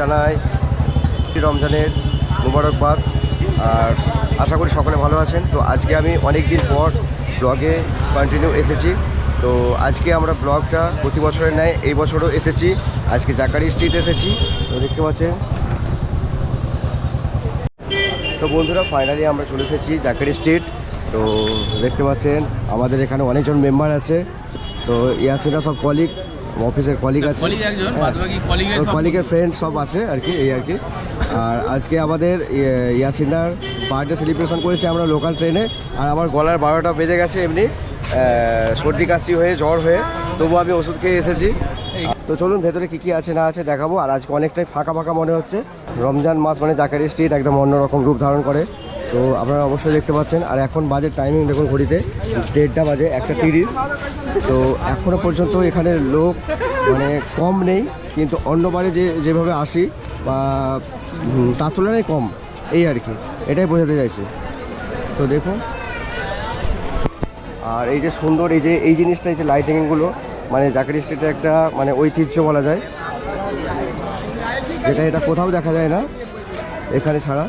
জানাই। রমজানের মুবারকবাদ। আর আশা করি সকলে ভালো আছেন। তো আজকে আমি অনেক দিন পর ব্লগে কন্টিনিউ এসেছি। তো আজকে আমরা ব্লগটা প্রতি বছরের ন্যায় এই বছরও এসেছি। আজকে জাকারি স্ট্রিট এসেছি। তো দেখতে পাচ্ছেন। তো বন্ধুরা ফাইনালি আমরা চলে এসেছি জাকারি স্ট্রিট তো দেখতে পাচ্ছেন, আমাদের এখানে অনেকজন মেম্বার আছে। তো ইয়াসিনা সব কলিগ অফিসের কলিগ আছে। হ্যাঁ। কলিগের কলিগের ফ্রেন্ড সব আছে আর কি এই আর কি। আর আজকে আমাদের ইয়ে- ইয়াসিনার বার্থডে সেলিব্রেশন করেছি আমরা লোকাল ট্রেনে আর আমার গলার বারোটা বেজে গেছে এমনি সর্দি কাশি হয়ে জ্বর হয়ে তবু আমি ওষুধ খেয়ে এসেছি। তো চলুন ভেতরে কি কি আছে না আছে দেখাবো। আর আজকে অনেকটাই ফাঁকা ফাঁকা মনে হচ্ছে। রমজান মাস মানে জাকারি স্ট্রিট একদম অন্যরকম রূপ ধারণ করে। তো আপনারা অবশ্যই দেখতে পাচ্ছেন। আর এখন বাজে টাইমিং দেখুন ঘড়িতে। দেড়টা বাজে, একটা তিরিশ। তো এখনও পর্যন্ত এখানে লোক মানে কম নেই, কিন্তু অন্যবারে যে, যেভাবে আসি বা তার তুলনায় কম। এই আর কি, এটাই বোঝাতে চাইছি। তো দেখুন। আর এই যে সুন্দর, এই যে, এই জিনিসটা, এই যে লাইটিংগুলো মানে জাকারি স্ট্রিটের একটা মানে ঐতিহ্য বলা যায়। যেটা এটা কোথাও দেখা যায় না, এখানে ছাড়া।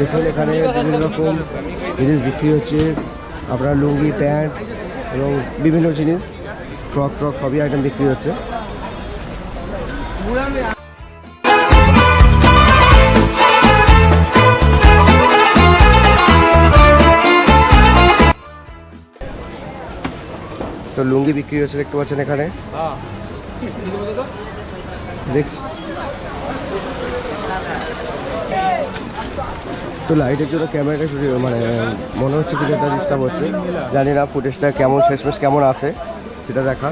দেখুন এখানে বিভিন্ন রকম জিনিস বিক্রি হচ্ছে। আপনার লুঙ্গি, প্যান্ট এবং বিভিন্ন জিনিস, ফ্রক, ট্রক সবই আইটেম বিক্রি হচ্ছে। তো লুঙ্গি বিক্রি হচ্ছে দেখতে পাচ্ছেন এখানে। দেখছি। তো লাইটের জন্য ক্যামেরাটা শুধু মানে মনে হচ্ছে কিছু একটা ডিস্টার্ব হচ্ছে। জানি না ফুটেজটা কেমন, শেষমেশ কেমন আছে, সেটা দেখা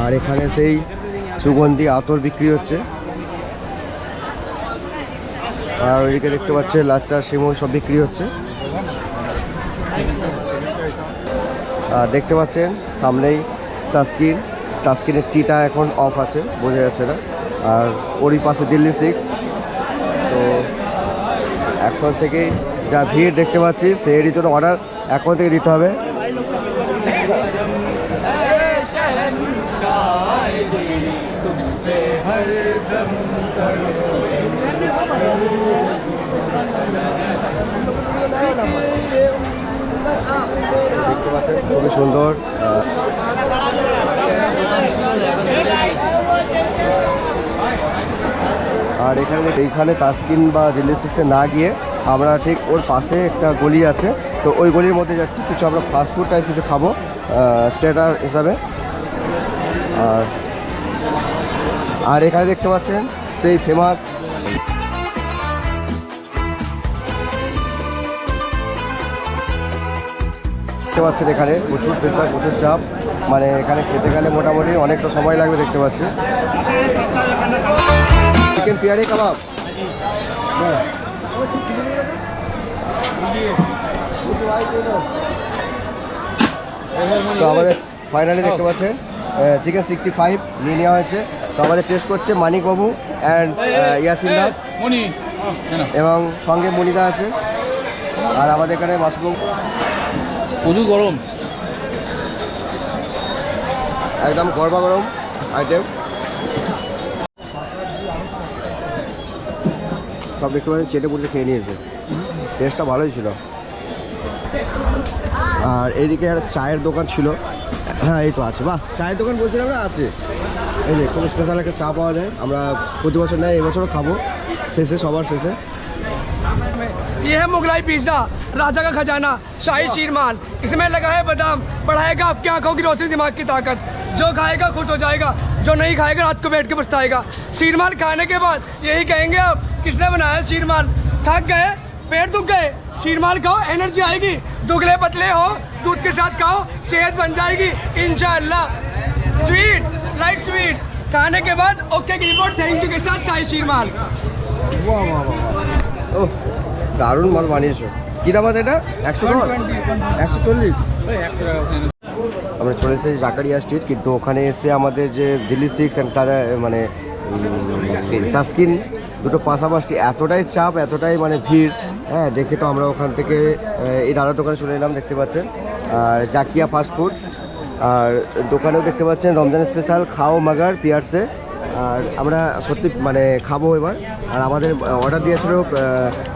আর এখানে সেই সুগন্ধি আতর বিক্রি হচ্ছে। আর ওইদিকে দেখতে পাচ্ছে লাচ্চা সিমুই সব বিক্রি হচ্ছে। আর দেখতে পাচ্ছেন, সামনেই টাস্কিন টাস্কিনের টিটা এখন অফ আছে, বোঝা যাচ্ছে না। আর ওরই পাশে দিল্লি সিক্স তো এখন থেকে যা ভিড় দেখতে পাচ্ছি সেই জন্য অর্ডার এখন থেকে দিতে হবে। খুবই সুন্দর। আর এখানে এইখানে তাস্কিন বা দিল্লি সিক্সে না গিয়ে আমরা ঠিক ওর পাশে একটা গলি আছে। তো ওই গলির মধ্যে যাচ্ছি, কিছু আমরা ফাস্টফুড টাইপ কিছু খাব স্টেটার হিসাবে। আর আর এখানে দেখতে পাচ্ছেন সেই ফেমাস দেখতে পাচ্ছেন এখানে প্রচুর প্রেশার প্রচুর চাপ। মানে এখানে খেতে গেলে মোটামুটি অনেকটা সময় লাগবে দেখতে পাচ্ছি। চিকেন পিয়ারি কাবাব। তো আমাদের ফাইনালি দেখতে পাচ্ছেন। চিকেন সিক্সটি ফাইভ নিয়ে নেওয়া হয়েছে। তো আমাদের টেস্ট করছে মানিকবাবু অ্যান্ড ইয়াসিন্দা। এবং সঙ্গে মনিদা আছে। আর আমাদের এখানে মাশরুম প্রচুর গরম। একদম গরমা গরম। আইটেম সব দেখতে পাচ্ছি চেটে পুটে খেয়ে নিয়েছে টেস্টটা ভালোই ছিল আর এইদিকে একটা চায়ের দোকান ছিল হ্যাঁ এই তো আছে বাহ চায়ের দোকান বলছিলাম না আছে এই যে খুব স্পেশাল একটা চা পাওয়া যায় আমরা প্রতি বছর নেয় এবছরও খাবো শেষে সবার শেষে ये है मुगलाई पिज्जा राजा का खजाना शाही शीरमान इसमें लगा है बादाम बढ़ाएगा आपकी आंखों की रोशनी दिमाग की ताकत जो खाएगा खुश हो जाएगा जो नहीं खाएगा रात को बैठ के पछताएगा शीरमान खाने के बाद यही कहेंगे आप किसने बनाया शीरमान थक गए पेट दुख गए शीरमान खाओ एनर्जी आएगी दुगले पतले हो दूध के साथ खाओ सेहत बन जाएगी इंशाल्लाह स्वीट लाइट स्वीट खाने के बाद ओके की रिपोर्ट थैंक यू के साथ शाही शीरमान বাহ বাহ বাহ ও দারুণ মাল বানিয়েছো কী দাম আছে এটা একশো দশ একশো চল্লিশ ওই একশো টাকা ওখানে। আমরা চলে এসেছি জাকারিয়া স্ট্রিট কিন্তু ওখানে এসে আমাদের যে দিল্লি সিক্স অ্যান্ড তারা মানে তাস্কিন দুটো পাশাপাশি এতটাই চাপ এতটাই মানে ভিড় হ্যাঁ দেখে তো আমরা ওখান থেকে এই দাদার দোকানে চলে এলাম দেখতে পাচ্ছেন। আর জাকিয়া ফাস্টফুড আর দোকানেও দেখতে পাচ্ছেন রমজান স্পেশাল খাও মাগার পিয়ার্সে। আর আমরা সত্যি মানে খাব এবার। আর আমাদের অর্ডার দিয়েছিল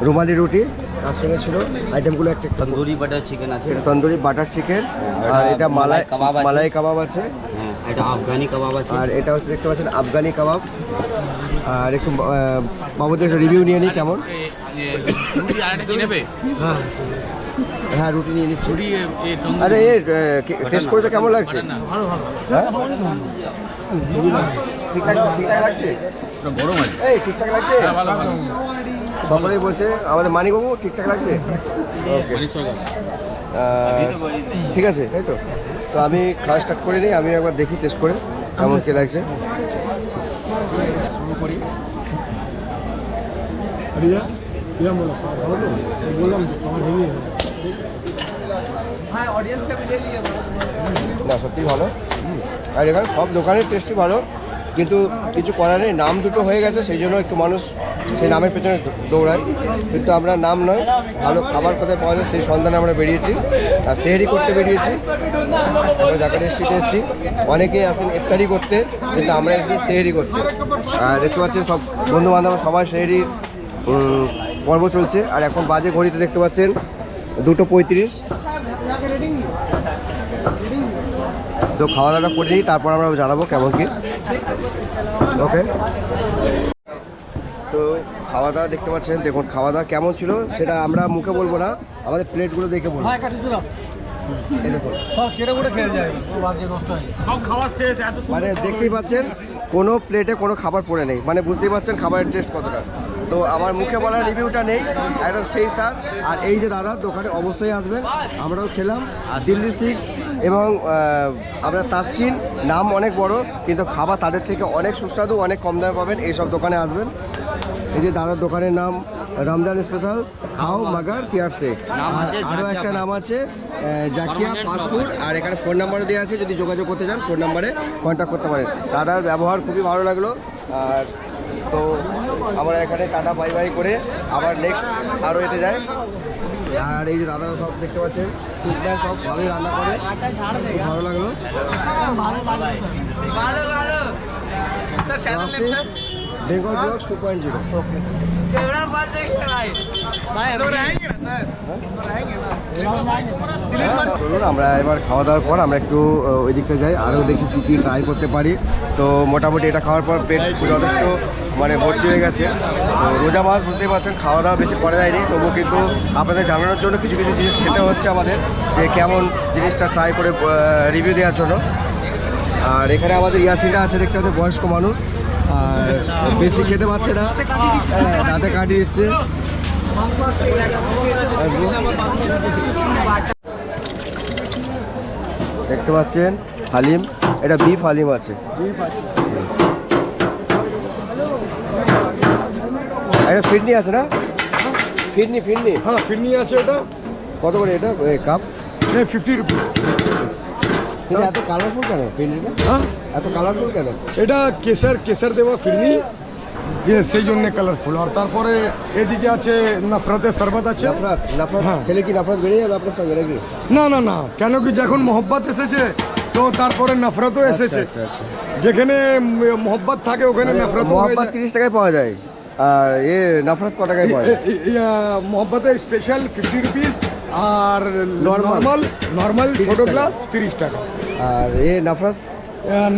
রুমালি রুটি তার সঙ্গে ছিল আইটেমগুলো একটা তন্দুরি বাটার চিকেন আছে। এটা তন্দুরি বাটার চিকেন আর এটা মালাই কাবাব মালাই কাবাব আছে। এটা আফগানি কাবাব আছে। আর এটা হচ্ছে দেখতে পাচ্ছেন আফগানি কাবাব। আর একটু বাবুদের একটা রিভিউ নিয়ে নিই কেমন? নেবে? হ্যাঁ। রুটি নিয়ে নিচ্ছি। আরে এ টেস্ট করেছ? কেমন লাগছে? বাটার না। হ্যাঁ? ঠিকঠাক ঠিকঠাক লাগছে? গরম আছে। এই ঠিকঠাক লাগছে? হ্যাঁ ভালো ভালো। সকলেই বলছে আমাদের মানিকবাবু ঠিকঠাক লাগছে? ওকে। ঠিক আছে তাই তো? তো আমি খাওয়া স্টার্ট করে নিই আমি একবার দেখি টেস্ট করে কেমন কে লাগছে। শুরু করি। না সত্যি ভালো। আর এখানে সব দোকানের টেস্টই ভালো। কিন্তু কিছু করার নেই। নাম দুটো হয়ে গেছে, সেই জন্য একটু মানুষ সেই নামের পেছনে দৌড়ায়। কিন্তু আমরা নাম নয়, ভালো খাবার কোথায় পাওয়া যায় সেই সন্ধানে আমরা বেরিয়েছি। আর সেহেরি করতে বেরিয়েছি। আমরা জাকারি স্ট্রিটে এসেছি। অনেকেই আসেন ইফতারি করতে, কিন্তু আমরা এসেছি সেহেরি করতে। আর দেখতে পাচ্ছেন সব বন্ধু বান্ধব সবাই সেহেরি পর্ব চলছে। আর এখন বাজে ঘড়িতে দেখতে পাচ্ছেন দুটো পঁয়ত্রিশ। তো খাওয়া দাওয়া করে নিই তারপর আমরা জানাব কেমন কি। ওকে তো খাওয়া দাওয়া দেখতে পাচ্ছেন দেখুন খাওয়া দাওয়া কেমন ছিল সেটা আমরা মুখে বলব না আমাদের প্লেটগুলো দেখে বলব। মানে দেখতেই পাচ্ছেন কোনো প্লেটে কোনো খাবার পড়ে নেই। মানে বুঝতেই পারছেন খাবারের টেস্ট কতটা। তো আমার মুখে বলার রিভিউটা নেই একদম সেই স্যার। আর এই যে দাদা দোকানে অবশ্যই আসবেন। আমরাও খেলাম। আর দিল্লি সিক্স এবং আমরা তাস্কিন নাম অনেক বড় কিন্তু খাবার তাদের থেকে অনেক সুস্বাদু অনেক কম দামে পাবেন। এইসব দোকানে আসবেন। এই যে দাদার দোকানের নাম রমজান স্পেশাল খাও মাগার পিয়ার আছে আরও একটা নাম আছে জাকিয়া পাসপোর্ট আর এখানে ফোন নাম্বারও দেওয়া আছে যদি যোগাযোগ করতে চান ফোন নাম্বারে কন্ট্যাক্ট করতে পারেন। দাদার ব্যবহার খুবই ভালো লাগল। আর তো আমরা এখানে টাটা বাই বাই করে আবার নেক্সট আরও এতে যাই। আর এই যে দাদারা সব দেখতে পাচ্ছেন টুকটাক সব ভালোই রান্না করে। ভালো লাগল। Bengal blogs two point zero চলুন, আমরা এবার খাওয়া দাওয়ার পর আমরা একটু ওই দিকটা যাই আরও দেখি কী কী ট্রাই করতে পারি। তো মোটামুটি এটা খাওয়ার পর পেট যথেষ্ট মানে ভর্তি হয়ে গেছে। তো রোজা মাছ বুঝতেই পারছেন, খাওয়া দাওয়া বেশি করা যায়নি। তবু কিন্তু আপনাদের জানানোর জন্য কিছু কিছু জিনিস খেতে হচ্ছে আমাদের, যে কেমন জিনিসটা ট্রাই করে রিভিউ দেওয়ার জন্য। আর এখানে আমাদের ইয়াসিনটা আছে, দেখতে হচ্ছে বয়স্ক মানুষ। আর বেশি খেতে পারছে না। হ্যাঁ, দাঁতে কাটিয়ে দিচ্ছে। দেখতে পাচ্ছেন হালিম। এটা বিফ হালিম আছে। একটা ফিডনি আছে না? ফিডনি ফিডনি হ্যাঁ ফিরনি আছে ওটা কত করে এটা? কাপ? ফিফটি রুপিস এত কালারফুল কেন হ্যাঁ? এত কালারফুল কেন? এটা কেসার কেসার দেওয়া ফিরনি যে সেই জন্য কালারফুল আর তারপরে এদিকে আছে নফরতের শরবত আছে। হ্যাঁ। খেলে কি নাফরাত বেড়ে যাবে আপনার সঙ্গে নাকি? না না না। কেন কি যখন মোহব্বত এসেছে তো তারপরে নফরতও এসেছে। আচ্ছা আচ্ছা। যেখানে মোহব্বত থাকে ওখানে নফরত মোহাম্মদ তিরিশ টাকায় পাওয়া যায় আর এ নাফরাত ক টাকায় পাওয়া যায়? মোহব্বতের স্পেশাল ফিফটি রুপিস আর? নর্মাল নর্মাল 30 ছোট। গ্লাস তিরিশ টাকা। আর এ নাফরাত?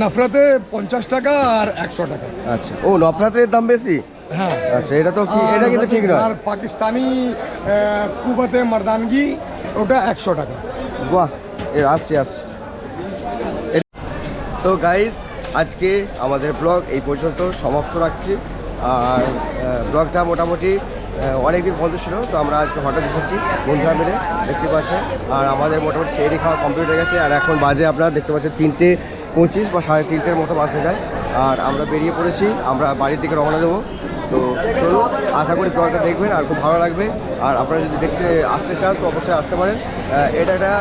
নফরতে পঞ্চাশ টাকা আর একশো টাকা। আচ্ছা। ও নফরাতের দাম বেশি? হ্যাঁ। আচ্ছা এটা তো কি এটা কিন্তু ঠিক নয়। আর পাকিস্তানি কুবাতে মর্দানগি ওটা একশো টাকা। বাহ এ আসছি আসছি। তো গাইজ আজকে আমাদের ব্লগ এই পর্যন্ত সমাপ্ত রাখছি। আর ব্লগটা মোটামুটি অনেক দিন বন্ধ ছিল, তো আমরা আজকে হঠাৎ এসেছি, বন্ধুরা মিলে, দেখতে পাচ্ছেন। আর আমাদের মোটামুটি সেরি খাওয়া কমপ্লিট হয়ে গেছে, আর এখন বাজে আপনারা দেখতে পাচ্ছেন তিনটে পঁচিশ বা সাড়ে তিনটের মতো বাজতে যায়। আর আমরা বেরিয়ে পড়েছি, আমরা বাড়ির দিকে রওনা দেবো। তো চলুন, আশা করি ব্লগটা দেখবেন, আর খুব ভালো লাগবে। আর আপনারা যদি দেখতে আসতে চান, তো অবশ্যই আসতে পারেন। এটা একটা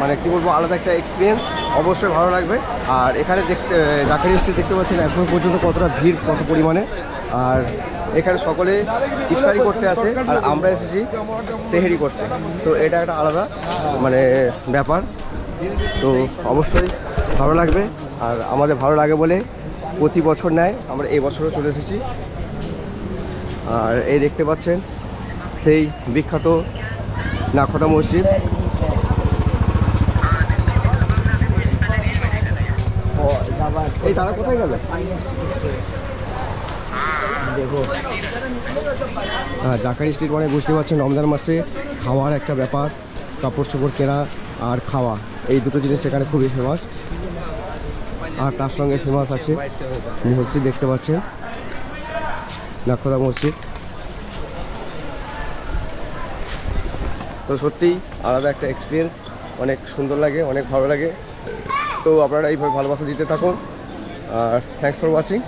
মানে কী বলব, আলাদা একটা এক্সপিরিয়েন্স অবশ্যই ভালো লাগবে। আর এখানে দেখতে জাকারি স্ট্রিট দেখতে পাচ্ছেন, এখন পর্যন্ত কতটা ভিড়, কত পরিমাণে। আর এখানে সকলে ইফতারি করতে আসে আর আমরা এসেছি সেহেরি করতে। তো এটা একটা আলাদা মানে ব্যাপার। তো অবশ্যই ভালো লাগবে আর আমাদের ভালো লাগে বলে প্রতি বছর নেয়। আমরা এই বছরও চলে এসেছি। আর এই দেখতে পাচ্ছেন সেই বিখ্যাত নাখোদা মসজিদ। এই তারা কোথায় গেল? হ্যাঁ জাকারি স্ট্রিট মানে বুঝতে পারছেন, রমজান মাসে খাওয়ার একটা ব্যাপার, কাপড় চোপড় কেনা আর খাওয়া, এই দুটো জিনিস এখানে খুবই ফেমাস আর তার সঙ্গে ফেমাস আছে মসজিদ, দেখতে পাচ্ছেন। নাখোদা মসজিদ। তো সত্যিই আলাদা একটা এক্সপিরিয়েন্স অনেক সুন্দর লাগে, অনেক ভালো লাগে। তো আপনারা এইভাবে ভালোবাসা দিতে থাকুন। আর থ্যাংকস ফর ওয়াচিং